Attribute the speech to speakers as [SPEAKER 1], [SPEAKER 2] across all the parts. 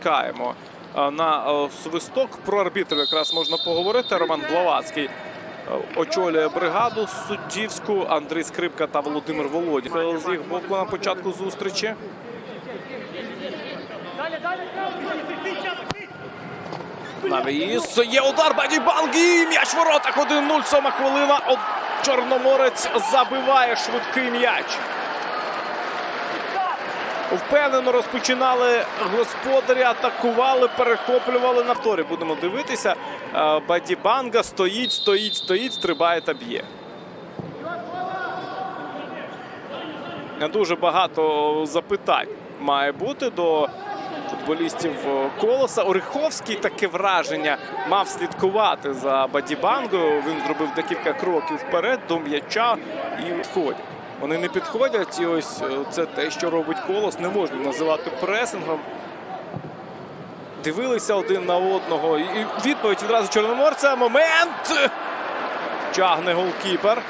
[SPEAKER 1] чекаємо е, на е, свисток. Про арбітрів якраз можна поговорити. Роман Блавацький е, очолює бригаду суддівську. Андрій Скрипка та Володимир Володін з їх боку на початку зустрічі. Навіс. Є удар Бадібангі. М'яч в воротах 1-0. Сьома хвилина. Чорноморець забиває швидкий м'яч. Впевнено розпочинали господарі, атакували, перехоплювали на повторі. Будемо дивитися. Е, Бадібанга стоїть, стоїть, стоїть, стрибає та б'є. Дуже багато запитань має бути до футболістів колоса. Ореховський таке враження мав слідкувати за Бадібангою. Він зробив декілька кроків вперед до м'яча і відходять. Вони не підходять, і ось е, це те, що робить колос, не можна називати пресингом. Дивилися один на одного. І відповідь відразу Чорноморця. Момент! Тягне голкіпер.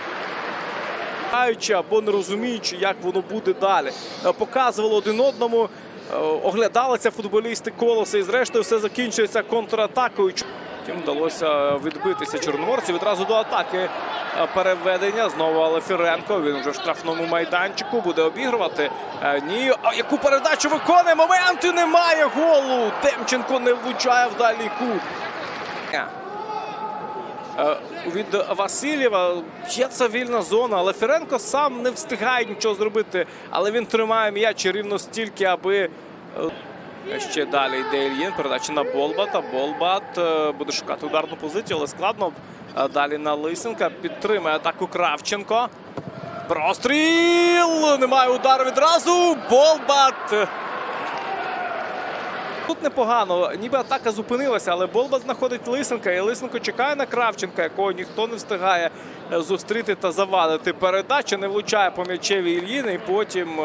[SPEAKER 1] Або не розуміючи, як воно буде далі. Е, Показували один одному, е, оглядалися футболісти колоса, і зрештою все закінчується контратакою. Втім, вдалося відбитися чорноморців. Відразу до атаки переведення. Знову Алефіренко. Він вже в штрафному майданчику буде обігрувати. Е, Ні, а яку передачу виконує? Моменту немає голу. Демченко не влучає в дальній кут. Е, Від Васильєва є це вільна зона, але Ференко сам не встигає нічого зробити. Але він тримає м'яч рівно стільки, аби е, ще далі йде Ільїн. Передача на. Болбат е, буде шукати ударну позицію, але складно. Е, Далі на Лисенка. Підтримує атаку Кравченко. Простріл! Немає удару відразу. Болбат. Тут непогано, ніби атака зупинилася, але Болбат знаходить Лисенка. І Лисенко чекає на Кравченка, якого ніхто не встигає е, зустріти та завадити. Передача не влучає по м'ячеві Ільїни. І потім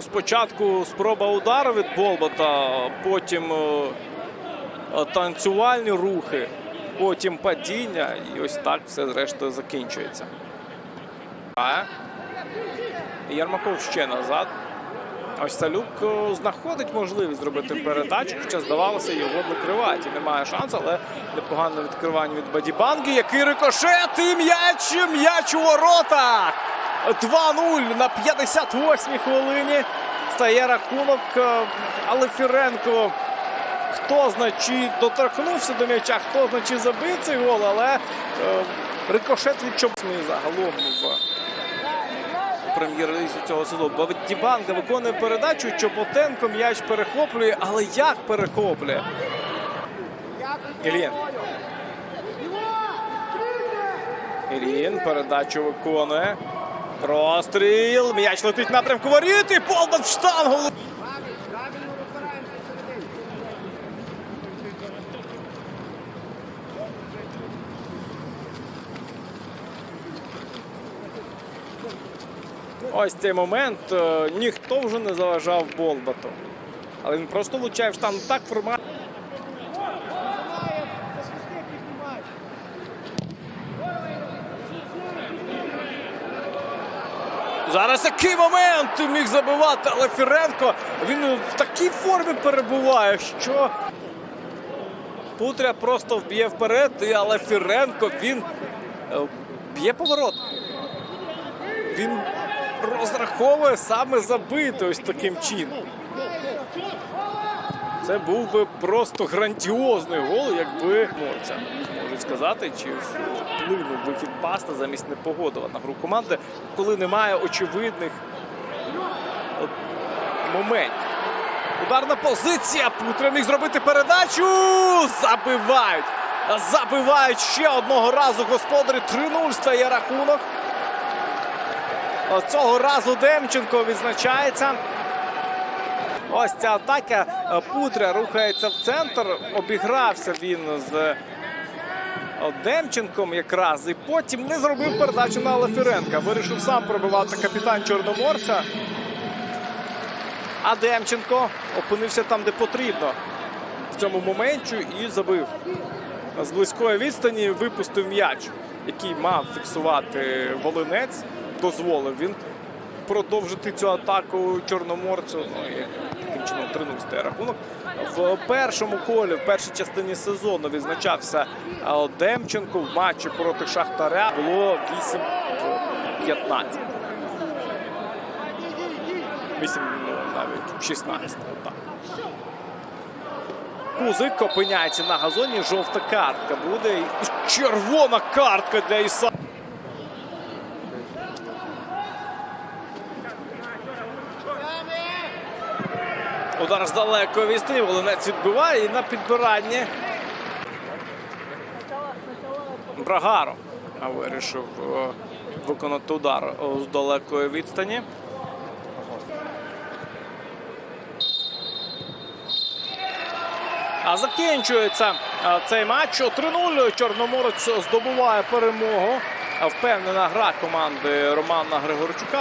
[SPEAKER 1] спочатку спроба удару від Болбата, потім е, е, танцювальні рухи, потім падіння. І ось так все зрештою закінчується. Ярмаков ще назад. Ось Салюк е, знаходить можливість зробити передачу, хоча здавалося, його накривають. І немає шансу, але непогане відкривання від Бадібанги. Який рикошет і м'яч! М'яч у воротах! 2-0 на 58-й хвилині. Стає рахунок. е, Але Фіренко хто значить доторкнувся до м'яча, хто значить забив цей гол, але е, рикошет від Чобсмі загалом в прем'єр-лізі цього сезону. Бадібанга виконує передачу. Чоботенко м'яч перехоплює, але як перехоплює? Ілін. Ілін передачу виконує. Простріл. М'яч летить напрямку воріт і Полбат в штангу. Ось цей момент. е, Ніхто вже не заважав Болбату. Але він просто влучає в штангу так формально. Зараз який момент міг забивати, але Фіренко він в такій формі перебуває, що Путря просто вб'є вперед, але Фіренко він е, б'є поворот. Він розраховує саме забити ось таким чином. Це був би просто грандіозний гол, якби морця. Можуть сказати, чи вплинув вихід паста замість непогодова на гру команди, коли немає очевидних моментів. Ударна позиція. Путра міг зробити передачу. Забивають. Забивають ще одного разу господарі. 3-0 стає рахунок. Цього разу Демченко відзначається. Ось ця атака. Путря рухається в центр. Обігрався він з е, Демченком якраз. І потім не зробив передачу на Лафіренка. Вирішив сам пробивати капітан Чорноморця. А Демченко опинився там, де потрібно в цьому моменті і забив. З близької відстані випустив м'яч, який мав фіксувати Волинець. Дозволив він продовжити цю атаку чорноморцю. Ну і таким чином 3-0 стає рахунок. В першому колі, в першій частині сезону відзначався е, Демченко в матчі проти Шахтаря. Було 8-15. 8 ну, навіть 16. Так. Кузик опиняється на газоні. Жовта картка буде. І червона картка для Іса. Удар з далекої відстані. Волинець відбиває і на підбиранні. Брагаро вирішив е, виконати удар з далекої відстані. А закінчується е, цей матч 3-0. Чорноморець здобуває перемогу. Впевнена гра команди Романа Григорчука.